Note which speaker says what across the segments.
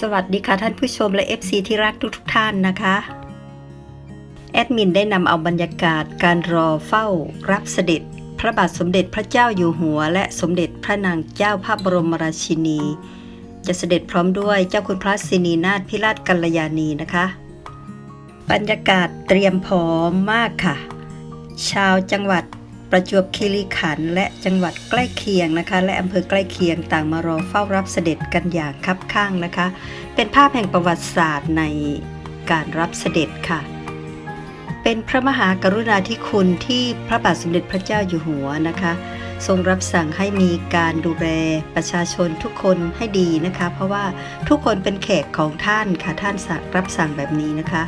Speaker 1: สวัสดีค่ะท่านผู้ชมและ FC ที่รักทุกทท่านนะคะ แอดมินได้นำเอาบรรยากาศการรอเฝ้ารับเสด็จ พระบาทสมเด็จพระเจ้าอยู่หัว และสมเด็จพระนางเจ้าพระบรมราชินี จะเสด็จพร้อมด้วยเจ้าคุณพระสินีนาถพิราชกัลยาณีนะคะ บรรยากาศเตรียมพร้อมมากค่ะ ชาวจังหวัด ประจวบคีรีขันธ์และจังหวัดใกล้เคียงนะคะ และอำเภอใกล้เคียงต่างมารอเฝ้ารับเสด็จกันอย่างคับข้างนะคะ เป็นภาพแห่งประวัติศาสตร์ในการรับเสด็จค่ะ เป็นพระมหากรุณาธิคุณที่พระบาทสมเด็จพระเจ้าอยู่หัวนะคะ ทรงรับสั่งให้มีการดูแลประชาชนทุกคนให้ดีนะคะ เพราะว่าทุกคนเป็นแขกของท่านค่ะท่านรับสั่งแบบนี้นะคะ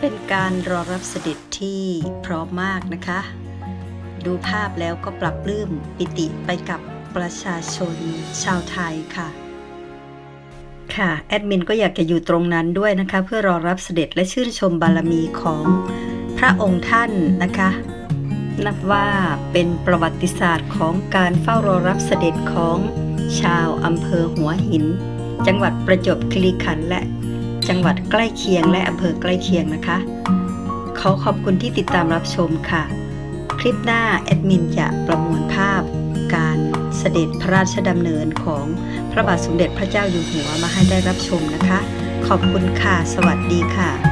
Speaker 1: เป็นการรอรับเสด็จที่พร้อมมากนะคะ ดูภาพแล้วก็ปรับปลื้มปิติไปกับประชาชนชาวไทยค่ะ ค่ะ แอดมินก็อยากจะอยู่ตรงนั้นด้วยนะคะ เพื่อรอรับเสด็จและชื่นชมบารมีของพระองค์ท่านนะคะ นับว่าเป็นประวัติศาสตร์ของการเฝ้ารอรับเสด็จของชาวอำเภอหัวหิน จังหวัดประจวบคีรีขันธ์และจังหวัดใกล้เคียงและอำเภอใกล้เคียงนะคะ ขอขอบคุณที่ติดตามรับชมค่ะ คลิปหน้าแอดมินจะประมวลภาพการเสด็จพระราชดำเนินของพระบาทสมเด็จพระเจ้าอยู่หัวมาให้ได้รับชมนะคะ ขอบคุณค่ะ สวัสดีค่ะ